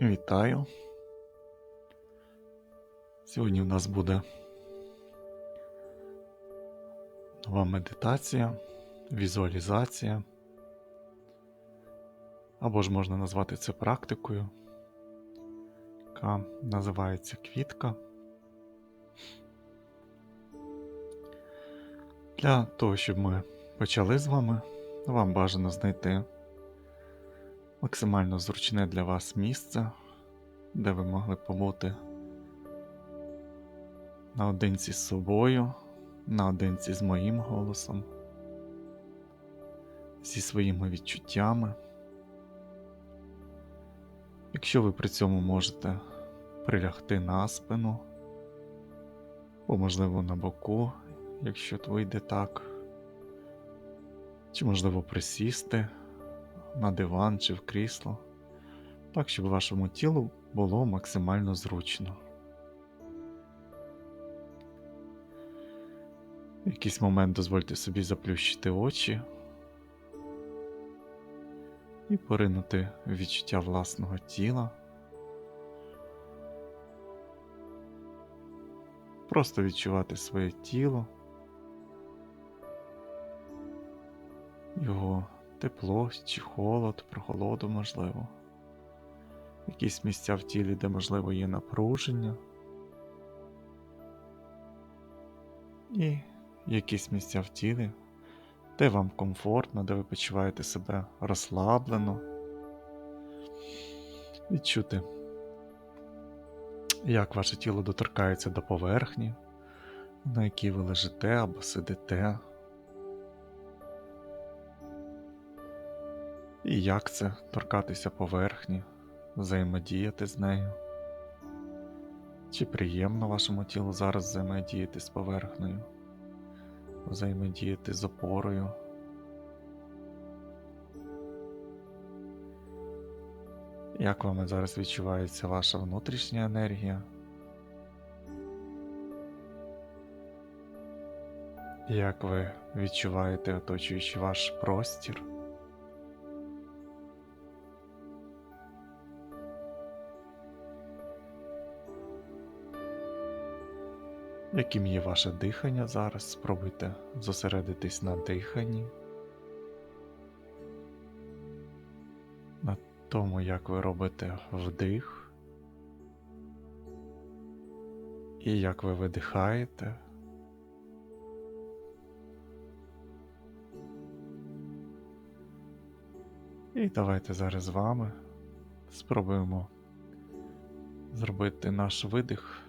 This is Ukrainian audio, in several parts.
Вітаю. Сьогодні в нас буде нова медитація, візуалізація. Або ж можна назвати це практикою, яка називається квітка. Для того, щоб ми почали з вами, вам бажано знайти максимально зручне для вас місце, де ви могли побути наодинці з собою, наодинці з моїм голосом, зі своїми відчуттями. Якщо ви при цьому можете прилягти на спину, або, можливо, на боку, якщо вийде так, чи можливо присісти на диван чи в крісло, так, щоб вашому тілу було максимально зручно. В якийсь момент дозвольте собі заплющити очі і поринути в відчуття власного тіла. Просто відчувати своє тіло, його тепло чи холод, прохолоду можливо, якісь місця в тілі, де можливо є напруження, і якісь місця в тілі, де вам комфортно, де ви почуваєте себе розслаблено, відчути, як ваше тіло доторкається до поверхні, на якій ви лежите або сидите. І як це торкатися поверхні, взаємодіяти з нею? Чи приємно вашому тілу зараз взаємодіяти з поверхнею, взаємодіяти з опорою? Як вами зараз відчувається ваша внутрішня енергія? Як ви відчуваєте оточуючи ваш простір? Яким є ваше дихання зараз? Спробуйте зосередитись на диханні, на тому, як ви робите вдих і як ви видихаєте. І давайте зараз з вами спробуємо зробити наш видих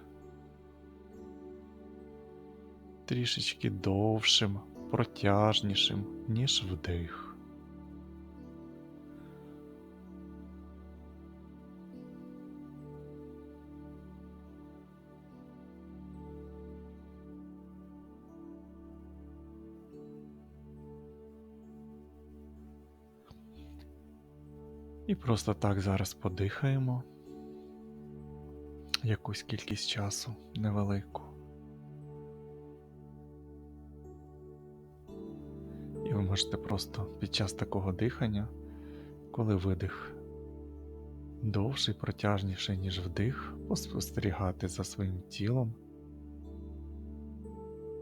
трішечки довшим, протяжнішим, ніж вдих. І просто так зараз подихаємо якусь кількість часу невелику. Можете просто під час такого дихання, коли видих довший, протяжніший, ніж вдих, поспостерігати за своїм тілом,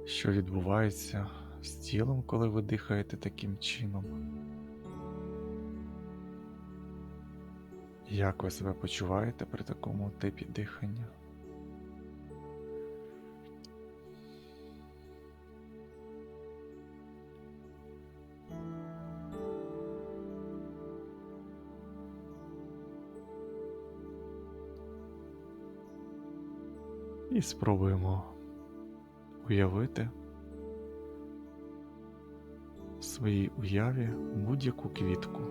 що відбувається з тілом, коли ви дихаєте таким чином. Як ви себе почуваєте при такому типі дихання? І спробуємо уявити в своїй уяві будь-яку квітку,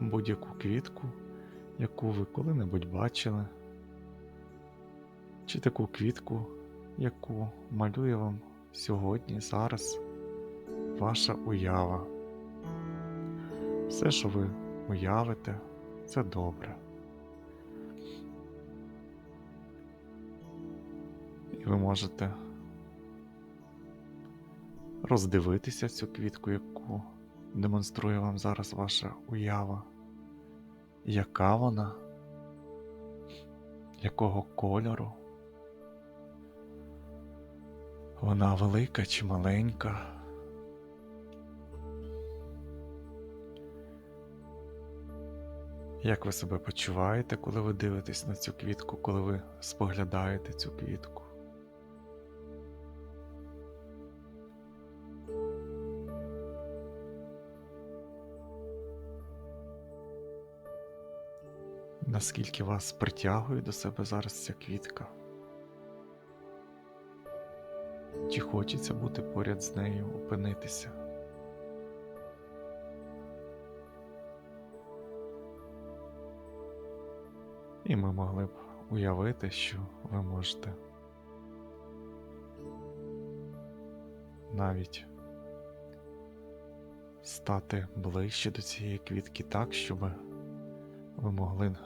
будь-яку квітку, яку ви коли-небудь бачили, чи таку квітку, яку малює вам сьогодні, зараз ваша уява. Все, що ви уявите, це добре. Ви можете роздивитися цю квітку, яку демонструє вам зараз ваша уява, яка вона, якого кольору. Вона велика чи маленька. Як ви себе почуваєте, коли ви дивитесь на цю квітку, коли ви споглядаєте цю квітку? Наскільки вас притягує до себе зараз ця квітка? Чи хочеться бути поряд з нею, опинитися? І ми могли б уявити, що ви можете навіть стати ближче до цієї квітки так, щоб ви могли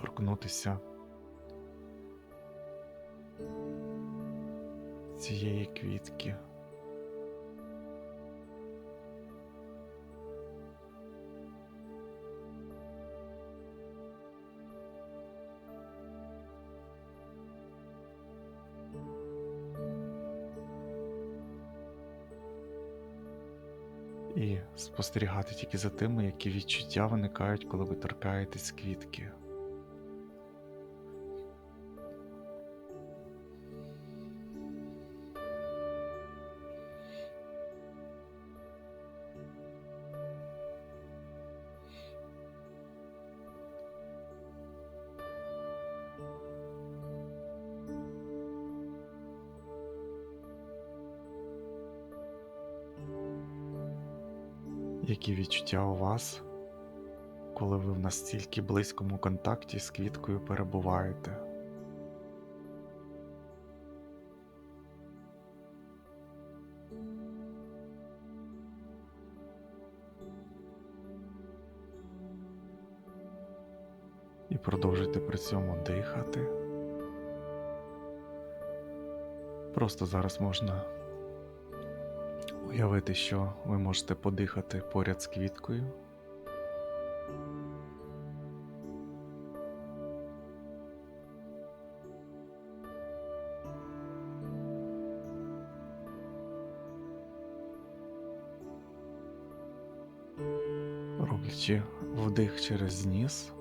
торкнутися цієї квітки. І спостерігати тільки за тими, які відчуття виникають, коли ви торкаєтесь квітки. Які відчуття у вас, коли ви в настільки близькому контакті з квіткою перебуваєте? І продовжуйте при цьому дихати. Просто зараз можна уявити, що ви можете подихати поряд з квіткою. Роблячи вдих через ніс.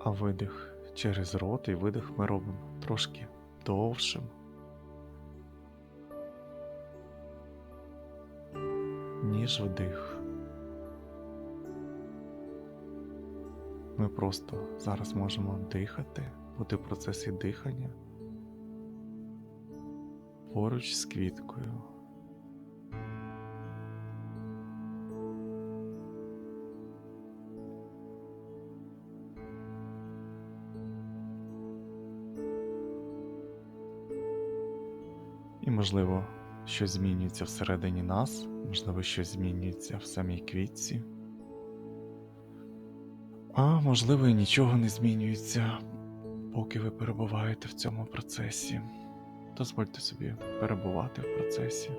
А видих через рот і видих ми робимо трошки довшим. Ніж вдих. Ми просто зараз можемо дихати, бути в процесі дихання поруч з квіткою. Можливо, щось змінюється всередині нас, можливо, щось змінюється в самій квітці. А можливо, і нічого не змінюється, поки ви перебуваєте в цьому процесі. Дозвольте собі перебувати в процесі.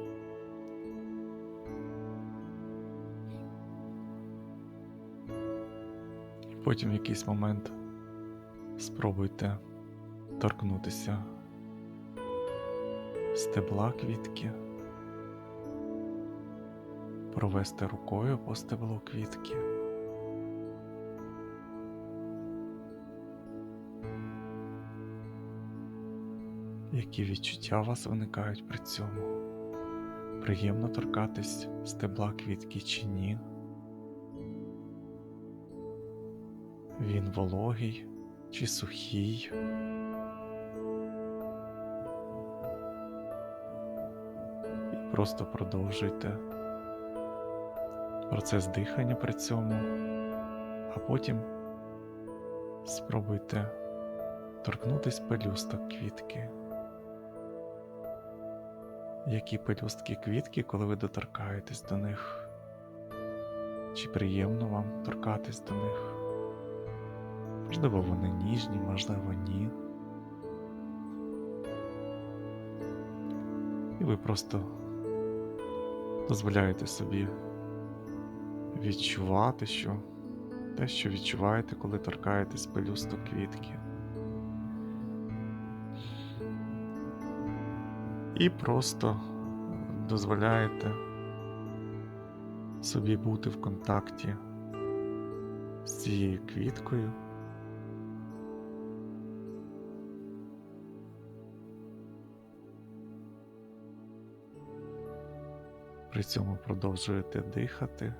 Потім в якийсь момент спробуйте торкнутися стебла квітки, провести рукою по стеблу квітки. Які відчуття у вас виникають при цьому? Приємно торкатись стебла квітки чи ні? Він вологий чи сухий? Просто продовжуйте процес дихання при цьому, а потім спробуйте торкнутись пелюсток квітки. Які пелюстки квітки, коли ви доторкаєтесь до них? Чи приємно вам торкатись до них? Можливо, вони ніжні, можливо, ні. І ви просто Дозволяєте собі відчувати, що те, що відчуваєте, коли торкаєтесь пелюсток квітки. І просто дозволяєте собі бути в контакті з цією квіткою. При цьому продовжуєте дихати.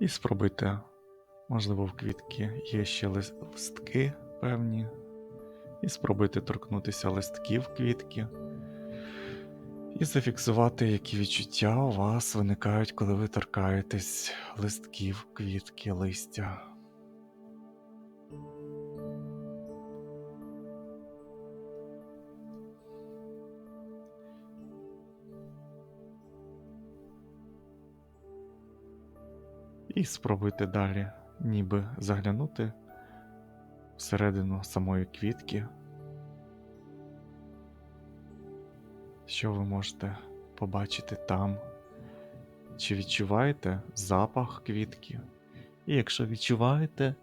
І спробуйте, можливо, в квітки є ще листки певні. І спробуйте торкнутися листків квітки. І зафіксувати, які відчуття у вас виникають, коли ви торкаєтесь листків квітки, листя. І спробуйте далі, ніби заглянути всередину самої квітки. Що ви можете побачити там? Чи відчуваєте запах квітки? І якщо відчуваєте,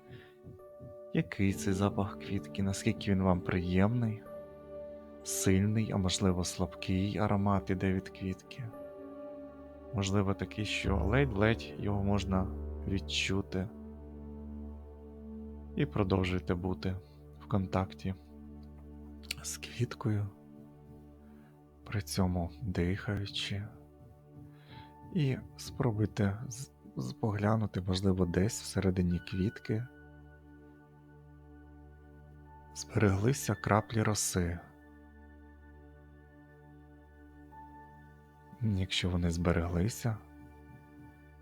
який це запах квітки, наскільки він вам приємний, сильний, а можливо слабкий аромат іде від квітки? Можливо, такий, що ледь-ледь його можна відчути. І продовжуйте бути в контакті з квіткою, при цьому дихаючи. І спробуйте поглянути, можливо, десь всередині квітки. Збереглися краплі роси. Якщо вони збереглися,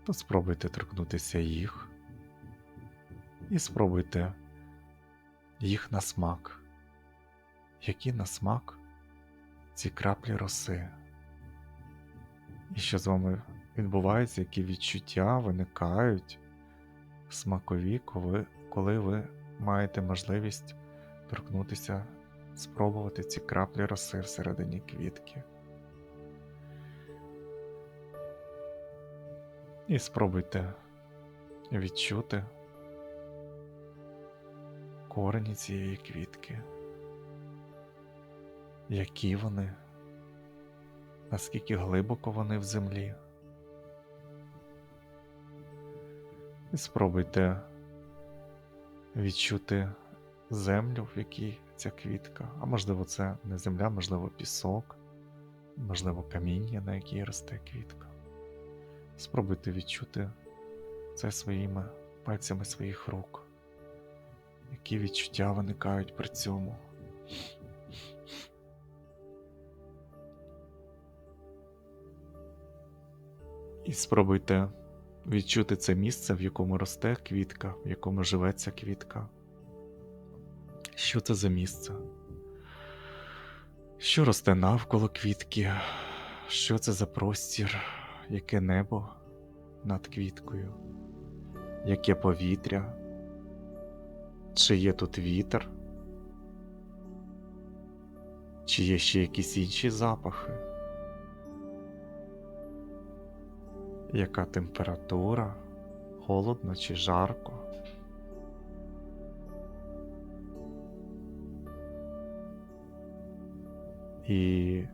то спробуйте торкнутися їх і спробуйте їх на смак. Які на смак ці краплі роси? І що з вами відбувається, які відчуття виникають смакові, коли, коли ви маєте можливість торкнутися, спробувати ці краплі роси всередині квітки. І спробуйте відчути корені цієї квітки. Які вони, наскільки глибоко вони в землі. І спробуйте відчути землю, в якій ця квітка, а можливо, це не земля, можливо, пісок, можливо, каміння, на якій росте квітка. Спробуйте відчути це своїми пальцями своїх рук, які відчуття виникають при цьому. І спробуйте відчути це місце, в якому росте квітка, в якому живе ця квітка. Що це за місце? Що росте навколо квітки? Що це за простір? Яке небо над квіткою? Яке повітря? Чи є тут вітер? Чи є ще якісь інші запахи? Яка температура? Холодно чи жарко? І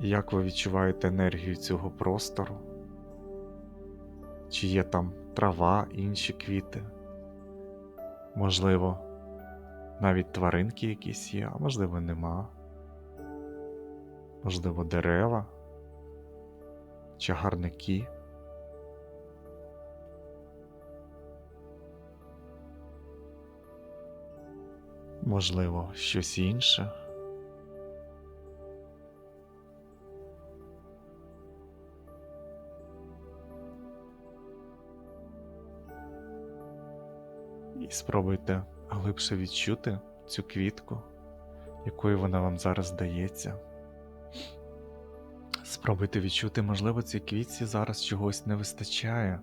як ви відчуваєте енергію цього простору? Чи є там трава, інші квіти? Можливо, навіть тваринки якісь є, а можливо, нема. Можливо, дерева, чагарники. Можливо, щось інше. Спробуйте глибше відчути цю квітку, якою вона вам зараз здається. Спробуйте відчути, можливо, цій квітці зараз чогось не вистачає.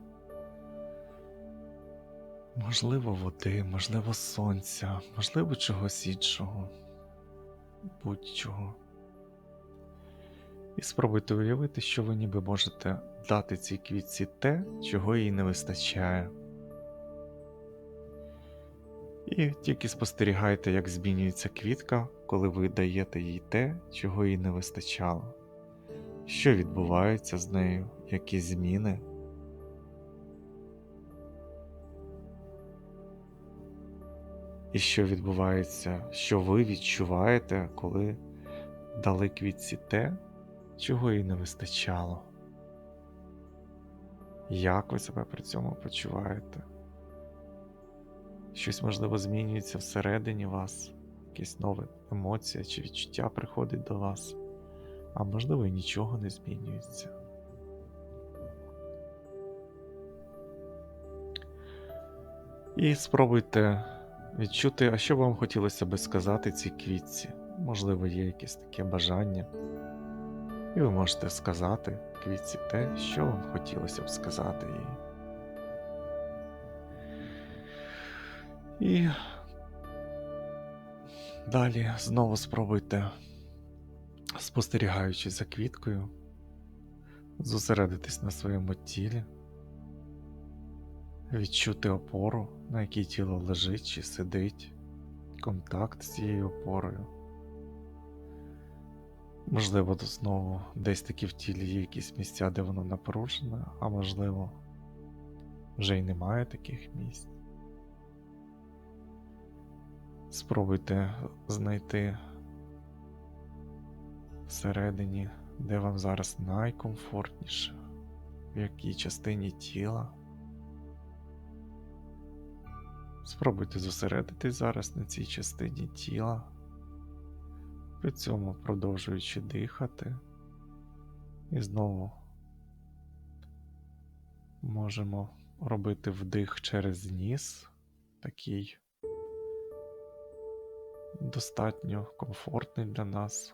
Можливо, води, можливо, сонця, можливо, чогось іншого, будь-чого. І спробуйте уявити, що ви ніби можете дати цій квітці те, чого їй не вистачає. І тільки спостерігайте, як змінюється квітка, коли ви даєте їй те, чого їй не вистачало. Що відбувається з нею, які зміни. І що відбувається, що ви відчуваєте, коли дали квітці те, чого їй не вистачало. Як ви себе при цьому почуваєте? Щось, можливо, змінюється всередині вас, якась нова емоція чи відчуття приходить до вас, а можливо і нічого не змінюється. І спробуйте відчути, а що вам хотілося би сказати цій квітці. Можливо, є якесь таке бажання. І ви можете сказати квітці те, що вам хотілося б сказати їй. І далі знову спробуйте, спостерігаючи за квіткою, зосередитись на своєму тілі, відчути опору, на якій тіло лежить чи сидить, контакт з цією опорою. Можливо, знову десь таки в тілі є якісь місця, де воно напружене, а можливо, вже й немає таких місць. Спробуйте знайти всередині, де вам зараз найкомфортніше, в якій частині тіла. Спробуйте зосередитись зараз на цій частині тіла, при цьому продовжуючи дихати. І знову можемо робити вдих через ніс, такий достатньо комфортний для нас.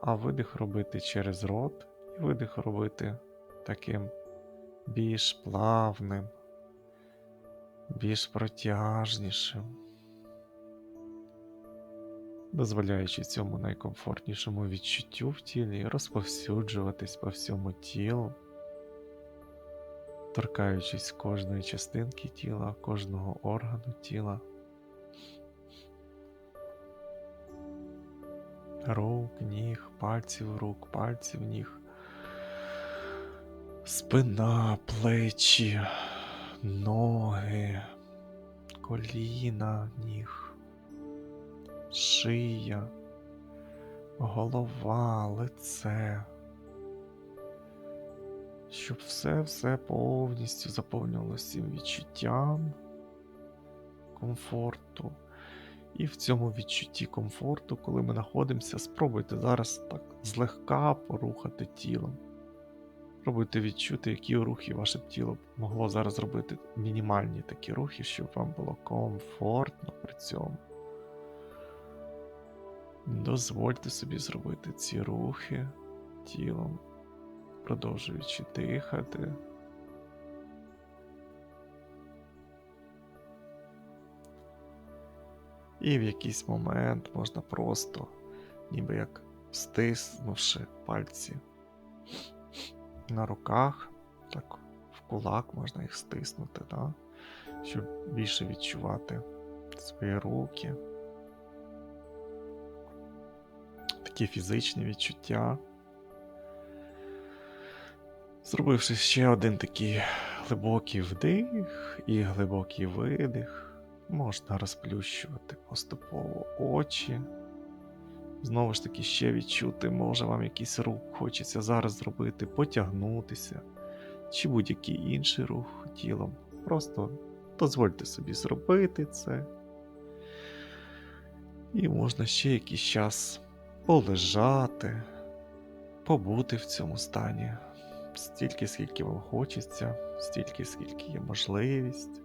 А видих робити через рот, і видих робити таким більш плавним, більш протяжнішим, дозволяючи цьому найкомфортнішому відчуттю в тілі розповсюджуватись по всьому тілу, торкаючись кожної частинки тіла, кожного органу тіла. Рук, ніг, пальців рук, пальців ніг, спина, плечі, ноги, коліна ніг, шия, голова, лице. Щоб все-все повністю заповнювалося цим відчуттям комфорту. І в цьому відчутті комфорту, коли ми знаходимося, спробуйте зараз так злегка порухати тілом. Спробуйте відчути, які рухи ваше тіло могло зараз робити мінімальні такі рухи, щоб вам було комфортно при цьому. Дозвольте собі зробити ці рухи тілом, продовжуючи дихати. І в якийсь момент можна просто, ніби як стиснувши пальці на руках, так в кулак можна їх стиснути, да? щоб більше відчувати свої руки. Такі фізичні відчуття. Зробивши ще один такий глибокий вдих і глибокий видих. Можна розплющувати поступово очі. Знову ж таки, ще відчути, може вам якийсь рух хочеться зараз зробити, потягнутися, чи будь-який інший рух тілом. Просто дозвольте собі зробити це. І можна ще якийсь час полежати, побути в цьому стані стільки, скільки вам хочеться, стільки, скільки є можливість.